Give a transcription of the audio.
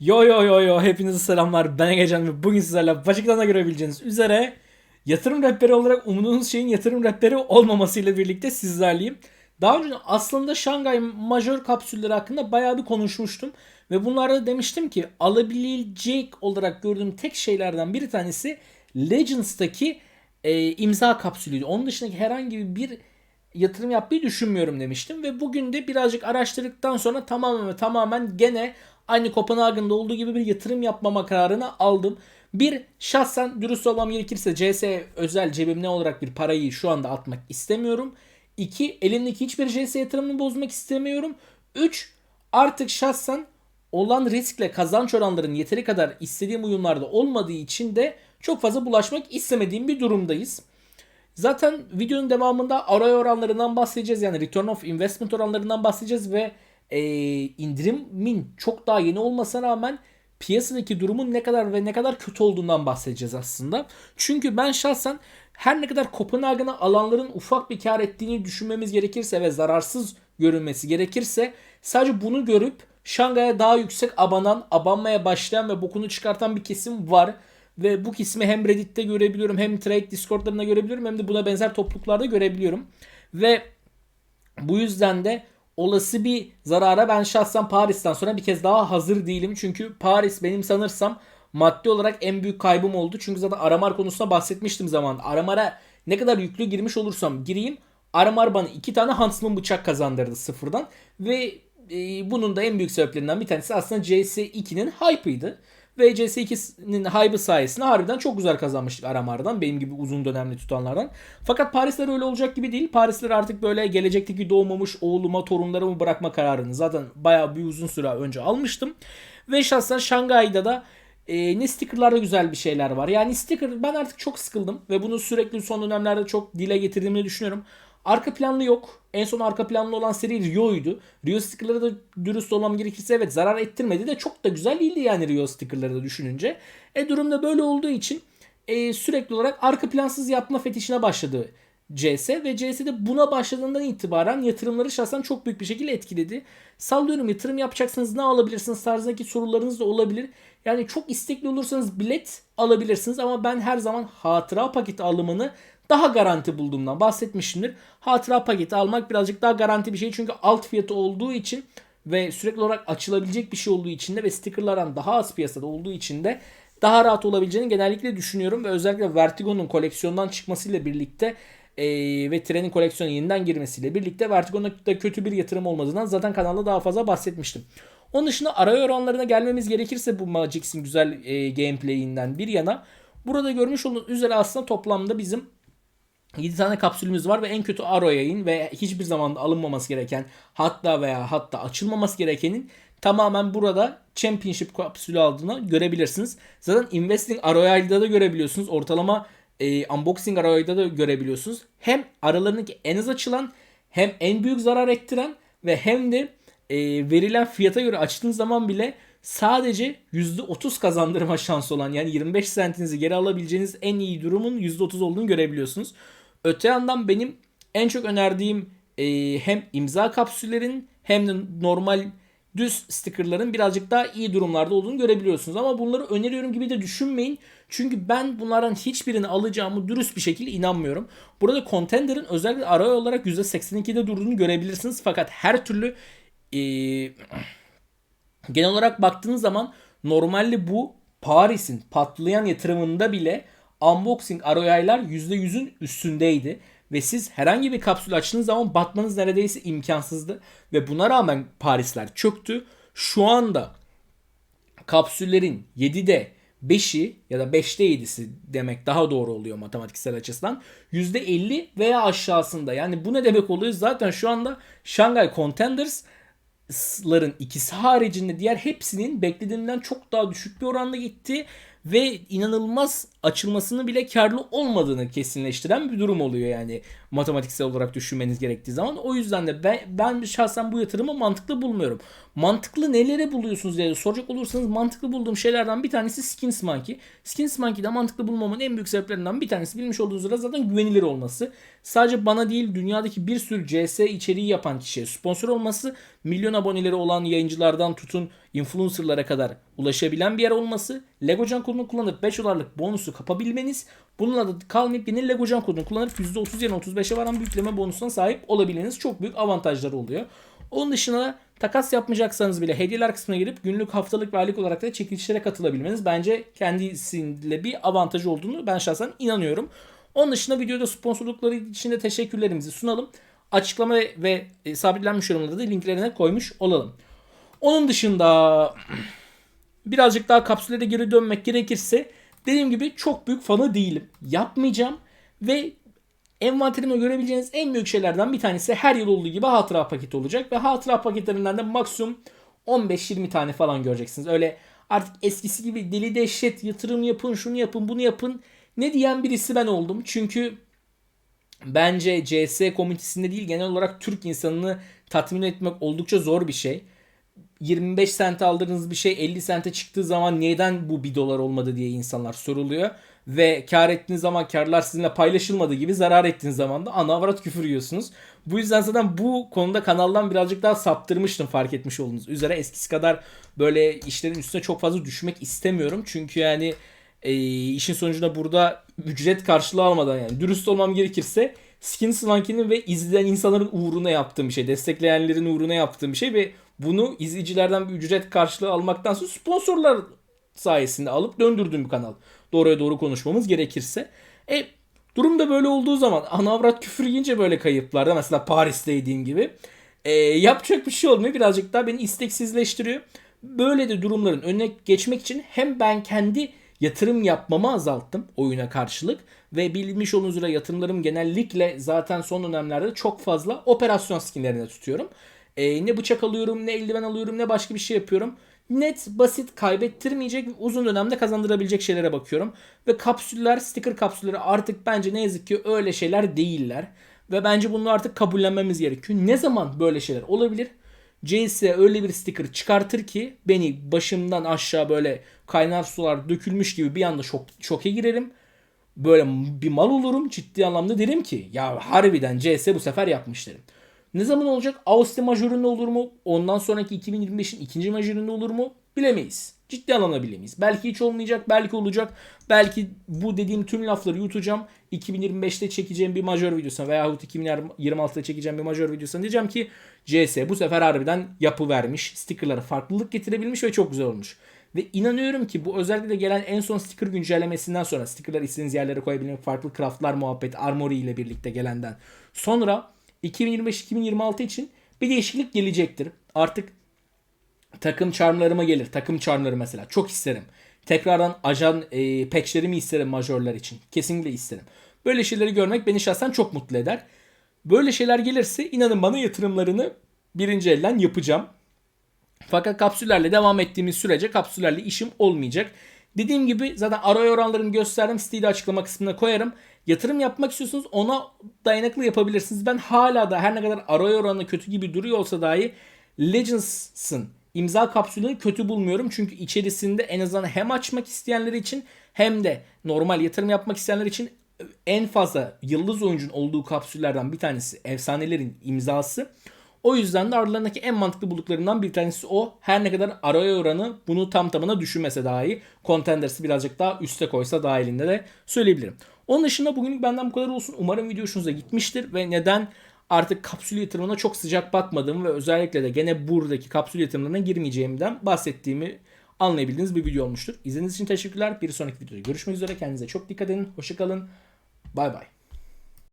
Yo yo yo yo hepinize selamlar ben Egecan ve bugün sizlerle başlıktan görebileceğiniz üzere yatırım rehberi olarak umduğunuz şeyin yatırım rehberi olmamasıyla birlikte sizlerleyim. Daha önce aslında Şangay Major kapsülleri hakkında bayağı bir konuşmuştum. Ve bunlarda demiştim ki alabilecek olarak gördüğüm tek şeylerden bir tanesi Legends'taki e, imza kapsülüydü. Onun dışındaki herhangi bir yatırım yapmayı düşünmüyorum demiştim. Ve bugün de birazcık araştırdıktan sonra tamamen tamamen gene aynı Kopenhagen'da olduğu gibi bir yatırım yapmama kararını aldım. Bir, şahsen dürüst olmam gerekirse CS özel cebimne olarak bir parayı şu anda atmak istemiyorum. İki, elimdeki hiçbir CS yatırımını bozmak istemiyorum. Üç, artık şahsen olan riskle kazanç oranlarının yeteri kadar istediğim uyumlarda olmadığı için de çok fazla bulaşmak istemediğim bir durumdayız. Zaten videonun devamında ROI oranlarından bahsedeceğiz. Yani return of investment oranlarından bahsedeceğiz ve e, indirimin çok daha yeni olmasına rağmen piyasadaki durumun ne kadar ve ne kadar kötü olduğundan bahsedeceğiz aslında. Çünkü ben şahsen her ne kadar Kopenhagen'a alanların ufak bir kar ettiğini düşünmemiz gerekirse ve zararsız görünmesi gerekirse sadece bunu görüp Şangay'a daha yüksek abanan, abanmaya başlayan ve bokunu çıkartan bir kesim var. Ve bu kesimi hem Reddit'te görebiliyorum hem Trade Discord'larında görebiliyorum hem de buna benzer topluluklarda görebiliyorum. Ve bu yüzden de olası bir zarara ben şahsen Paris'ten sonra bir kez daha hazır değilim. Çünkü Paris benim sanırsam maddi olarak en büyük kaybım oldu. Çünkü zaten Aramar konusunda bahsetmiştim zaman. Aramar'a ne kadar yüklü girmiş olursam gireyim Aramar bana iki tane Huntsman bıçak kazandırdı sıfırdan. Ve e, bunun da en büyük sebeplerinden bir tanesi aslında CS2'nin hype'ıydı. Ve CS2'nin hype'ı sayesinde harbiden çok güzel kazanmıştık Aramar'dan. Benim gibi uzun dönemli tutanlardan. Fakat Parisler öyle olacak gibi değil. Parisler artık böyle gelecekteki doğmamış oğluma, torunlarımı bırakma kararını zaten bayağı bir uzun süre önce almıştım. Ve şahsen Şangay'da da e, ne stickerlarda güzel bir şeyler var. Yani sticker ben artık çok sıkıldım ve bunu sürekli son dönemlerde çok dile getirdiğimi düşünüyorum. Arka planlı yok. En son arka planlı olan seri Rio'ydu. Rio stickerları da dürüst olmam gerekirse evet zarar ettirmedi de çok da güzel değildi yani Rio stickerları da düşününce. E durumda böyle olduğu için e, sürekli olarak arka plansız yapma fetişine başladı CS ve CS'de buna başladığından itibaren yatırımları şahsen çok büyük bir şekilde etkiledi. Sallıyorum yatırım yapacaksanız ne alabilirsiniz tarzındaki sorularınız da olabilir. Yani çok istekli olursanız bilet alabilirsiniz ama ben her zaman hatıra paketi alımını daha garanti bulduğumdan bahsetmişimdir. Hatıra paketi almak birazcık daha garanti bir şey çünkü alt fiyatı olduğu için ve sürekli olarak açılabilecek bir şey olduğu için de ve stickerlardan daha az piyasada olduğu için de daha rahat olabileceğini genellikle düşünüyorum ve özellikle Vertigo'nun koleksiyondan çıkmasıyla birlikte e, ve trenin koleksiyona yeniden girmesiyle birlikte Vertigo'nun da kötü bir yatırım olmadığından zaten kanalda daha fazla bahsetmiştim. Onun dışında araya oranlarına gelmemiz gerekirse bu Magix'in güzel e, gameplayinden bir yana burada görmüş olduğunuz üzere aslında toplamda bizim 7 tane kapsülümüz var ve en kötü Aro yayın ve hiçbir zaman alınmaması gereken hatta veya hatta açılmaması gerekenin tamamen burada Championship kapsülü aldığını görebilirsiniz. Zaten Investing Arroyo'da da görebiliyorsunuz. Ortalama e, Unboxing Arroyo'da da görebiliyorsunuz. Hem aralarındaki en az açılan hem en büyük zarar ettiren ve hem de e, verilen fiyata göre açtığınız zaman bile sadece %30 kazandırma şansı olan yani 25 sentinizi geri alabileceğiniz en iyi durumun %30 olduğunu görebiliyorsunuz. Öte yandan benim en çok önerdiğim e, hem imza kapsüllerin hem de normal düz stickerların birazcık daha iyi durumlarda olduğunu görebiliyorsunuz. Ama bunları öneriyorum gibi de düşünmeyin. Çünkü ben bunlardan hiçbirini alacağımı dürüst bir şekilde inanmıyorum. Burada Contender'ın özellikle aray olarak %82'de durduğunu görebilirsiniz. Fakat her türlü e, genel olarak baktığınız zaman normalde bu Paris'in patlayan yatırımında bile unboxing ROI'lar %100'ün üstündeydi. Ve siz herhangi bir kapsül açtığınız zaman batmanız neredeyse imkansızdı. Ve buna rağmen Parisler çöktü. Şu anda kapsüllerin 7'de 5'i ya da 5'te 7'si demek daha doğru oluyor matematiksel açısından. %50 veya aşağısında. Yani bu ne demek oluyor? Zaten şu anda Shanghai Contenders'ların ikisi haricinde diğer hepsinin beklediğimden çok daha düşük bir oranda gitti ve inanılmaz açılmasını bile karlı olmadığını kesinleştiren bir durum oluyor yani matematiksel olarak düşünmeniz gerektiği zaman. O yüzden de ben, ben şahsen bu yatırımı mantıklı bulmuyorum. Mantıklı nelere buluyorsunuz diye soracak olursanız mantıklı bulduğum şeylerden bir tanesi Skins Monkey. Skins Monkey'de mantıklı bulmamın en büyük sebeplerinden bir tanesi bilmiş olduğunuz üzere zaten güvenilir olması. Sadece bana değil dünyadaki bir sürü CS içeriği yapan kişiye sponsor olması, milyon aboneleri olan yayıncılardan tutun influencerlara kadar ulaşabilen bir yer olması, Legocan kodunu kullanıp 5 dolarlık bonusu kapabilmeniz, bununla da kalmayıp yine Legocan kodunu kullanıp %30 yerine 35'e varan bir yükleme bonusuna sahip olabilmeniz çok büyük avantajları oluyor. Onun dışında takas yapmayacaksanız bile hediyeler kısmına girip günlük, haftalık ve aylık olarak da çekilişlere katılabilmeniz bence kendisiyle bir avantaj olduğunu ben şahsen inanıyorum. Onun dışında videoda sponsorlukları için de teşekkürlerimizi sunalım. Açıklama ve sabitlenmiş yorumlarda da linklerine koymuş olalım. Onun dışında birazcık daha kapsüllere geri dönmek gerekirse dediğim gibi çok büyük fanı değilim. Yapmayacağım ve envanterimde görebileceğiniz en büyük şeylerden bir tanesi her yıl olduğu gibi hatıra paketi olacak ve hatıra paketlerinden de maksimum 15-20 tane falan göreceksiniz. Öyle artık eskisi gibi deli dehşet yatırım yapın, şunu yapın, bunu yapın ne diyen birisi ben oldum. Çünkü bence CS komünitesinde değil genel olarak Türk insanını tatmin etmek oldukça zor bir şey. 25 sente aldığınız bir şey 50 sente çıktığı zaman neden bu 1 dolar olmadı diye insanlar soruluyor. Ve kar ettiğiniz zaman karlar sizinle paylaşılmadığı gibi zarar ettiğiniz zaman da ana avrat küfür yiyorsunuz. Bu yüzden zaten bu konuda kanaldan birazcık daha saptırmıştım fark etmiş olduğunuz üzere. Eskisi kadar böyle işlerin üstüne çok fazla düşmek istemiyorum. Çünkü yani e, işin sonucunda burada ücret karşılığı almadan yani dürüst olmam gerekirse Skin Slanky'nin ve izleyen insanların uğruna yaptığım bir şey. Destekleyenlerin uğruna yaptığım bir şey ve bunu izleyicilerden bir ücret karşılığı almaktansa sponsorlar sayesinde alıp döndürdüğüm bir kanal. Doğruya doğru konuşmamız gerekirse. E durum da böyle olduğu zaman anavrat küfür yiyince böyle kayıplarda mesela Paris'teydiğim gibi e, yapacak bir şey olmuyor. Birazcık daha beni isteksizleştiriyor. Böyle de durumların önüne geçmek için hem ben kendi yatırım yapmamı azalttım oyuna karşılık ve bilmiş olduğunuz üzere yatırımlarım genellikle zaten son dönemlerde çok fazla operasyon skinlerine tutuyorum. E, ne bıçak alıyorum, ne eldiven alıyorum, ne başka bir şey yapıyorum. Net, basit, kaybettirmeyecek uzun dönemde kazandırabilecek şeylere bakıyorum. Ve kapsüller, sticker kapsülleri artık bence ne yazık ki öyle şeyler değiller. Ve bence bunu artık kabullenmemiz gerekiyor. Ne zaman böyle şeyler olabilir? CS öyle bir sticker çıkartır ki beni başımdan aşağı böyle kaynar sular dökülmüş gibi bir anda şok, şoke girerim. Böyle bir mal olurum ciddi anlamda derim ki ya harbiden CS bu sefer yapmış derim. Ne zaman olacak? Ağustos majöründe olur mu? Ondan sonraki 2025'in ikinci majöründe olur mu? Bilemeyiz. Ciddi anlamda bilemeyiz. Belki hiç olmayacak, belki olacak. Belki bu dediğim tüm lafları yutacağım. 2025'te çekeceğim bir majör videosuna veyahut 2026'da çekeceğim bir majör videosuna diyeceğim ki CS bu sefer harbiden yapı vermiş. Stickerlara farklılık getirebilmiş ve çok güzel olmuş. Ve inanıyorum ki bu özellikle gelen en son sticker güncellemesinden sonra stickerlar istediğiniz yerlere koyabilmek, farklı craftlar muhabbet, armory ile birlikte gelenden sonra 2025-2026 için bir değişiklik gelecektir. Artık takım charmlarıma gelir. Takım charmları mesela. Çok isterim. Tekrardan ajan e, patchlerimi isterim majörler için. Kesinlikle isterim. Böyle şeyleri görmek beni şahsen çok mutlu eder. Böyle şeyler gelirse inanın bana yatırımlarını birinci elden yapacağım. Fakat kapsüllerle devam ettiğimiz sürece kapsüllerle işim olmayacak. Dediğim gibi zaten aray oranlarını gösterdim. Siteyi de açıklama kısmına koyarım. Yatırım yapmak istiyorsanız ona dayanıklı yapabilirsiniz. Ben hala da her ne kadar aray oranı kötü gibi duruyor olsa dahi Legends'ın imza kapsülünü kötü bulmuyorum. Çünkü içerisinde en azından hem açmak isteyenler için hem de normal yatırım yapmak isteyenler için en fazla yıldız oyuncunun olduğu kapsüllerden bir tanesi efsanelerin imzası. O yüzden de aralarındaki en mantıklı bulduklarından bir tanesi o. Her ne kadar araya oranı bunu tam tamına düşünmese dahi Contenders'ı birazcık daha üste koysa dahilinde de söyleyebilirim. Onun dışında bugünlük benden bu kadar olsun. Umarım video hoşunuza gitmiştir ve neden artık kapsül yatırımına çok sıcak bakmadığımı ve özellikle de gene buradaki kapsül yatırımlarına girmeyeceğimden bahsettiğimi anlayabildiğiniz bir video olmuştur. İzlediğiniz için teşekkürler. Bir sonraki videoda görüşmek üzere. Kendinize çok dikkat edin. Hoşçakalın. Bay bay.